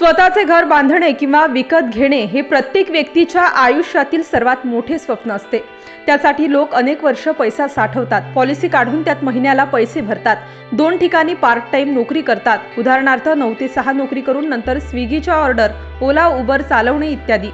स्वतःचे घर बांधणे किंवा विकत घेणे हे प्रत्येक व्यक्तीच्या आयुष्यातील सर्वात मोठे स्वप्न असते. त्यासाठी लोक अनेक वर्ष पैसा साठवतात. पॉलिसी काढून त्यात महिन्याला पैसे भरतात. दोन ठिकाणी पार्ट टाइम नोकरी करतात. उदाहरणार्थ नऊ ते सहा नोकरी करून नंतर स्विगीच्या ऑर्डर ओला उबर चालवणे इत्यादी.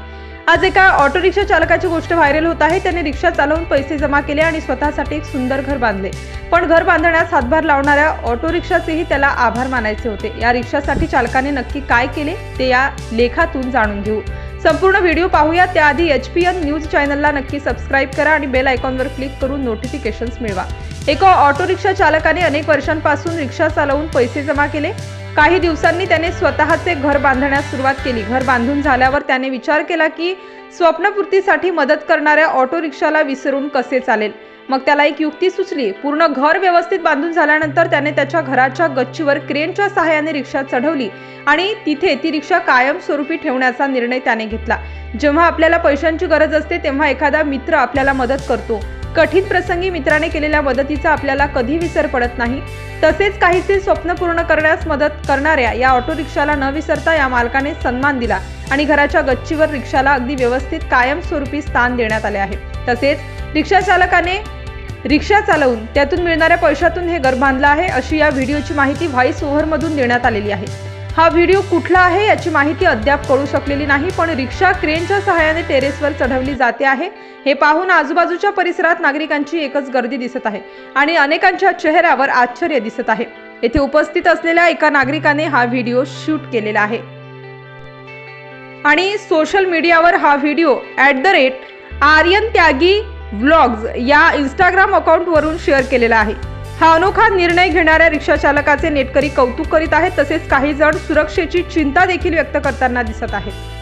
आज एका ऑटो रिक्षा चालकाची गोष्ट व्हायरल होत आहे. त्याने रिक्षा चालवून पैसे जमा केले आणि स्वतःसाठी एक सुंदर घर बांधले. पण घर बांधण्यास हातभार लावणाऱ्या ऑटो रिक्षाचेही त्याला आभार मानायचे होते. या रिक्षासाठी चालकाने नक्की काय केले ते या लेखातून जाणून घेऊ. संपूर्ण व्हिडिओ पाहूया. त्याआधी एच पी एन न्यूज चॅनलला नक्की सबस्क्राईब करा आणि बेल आयकॉनवर क्लिक करून नोटिफिकेशन्स मिळवा. एका ऑटो रिक्षा चालकाने अनेक वर्षांपासून रिक्षा चालवून पैसे जमा केले. काही दिवसांनी त्याने स्वतःचे घर बांधण्यास सुरुवात केली. घर बांधून झाल्यावर त्याने विचार केला की स्वप्नपूर्तीसाठी मदत करणाऱ्या ऑटो रिक्षाला विसरून कसे चालेल? मग त्याला एक युक्ती सुचली. पूर्ण घर व्यवस्थित बांधून झाल्यानंतर त्याने त्याच्या घराच्या गच्चीवर क्रेनच्या सहाय्याने रिक्षा चढवली आणि तिथे ती रिक्षा कायमस्वरूपी ठेवण्याचा निर्णय त्याने घेतला. जेव्हा आपल्याला पैशांची गरज असते तेव्हा एखादा मित्र आपल्याला मदत करतो. कठीण प्रसंगी मित्राने केलेल्या मदतीचा आपल्याला कधी विसर पडत नाही. तसेच काहीसे स्वप्न पूर्ण करण्यास मदत करणाऱ्या या ऑटो रिक्षाला न विसरता या मालकाने सन्मान दिला आणि घराच्या गच्चीवर रिक्षाला अगदी व्यवस्थित कायमस्वरूपी स्थान देण्यात आले आहे. तसेच रिक्षा चालकाने रिक्षा चालवून त्यातून मिळणाऱ्या पैशातून हे घर बांधलं आहे अशी या व्हिडिओची माहिती व्हॉइस ओव्हरमधून देण्यात आलेली आहे. हा व्हिडिओ कुठला आहे याची माहिती अद्याप कळू शकलेली नाही पण रिक्षा क्रेनच्या सहाय्याने टेरेसवर चढवली जाते आहे. हे पाहून आजूबाजूच्या परिसरात नागरिकांची एकच गर्दी दिसत आहे आणि अनेकांच्या चेहऱ्यावर आश्चर्य दिसत आहे. येथे उपस्थित असलेल्या एका नागरिकाने हा व्हिडिओ शूट केलेला आहे. आणि सोशल मीडियावर हा video at the rate Aryan Tyagi vlogs या इंस्टाग्राम अकाउंटवरून शेअर केलेला आहे. हा अनोखा निर्णय घेणाऱ्या रिक्षा चालकाचे नेटकरी कौतुक करीत आहेत तसेच काही जण सुरक्षेची चिंता देखील व्यक्त करताना दिसत आहेत.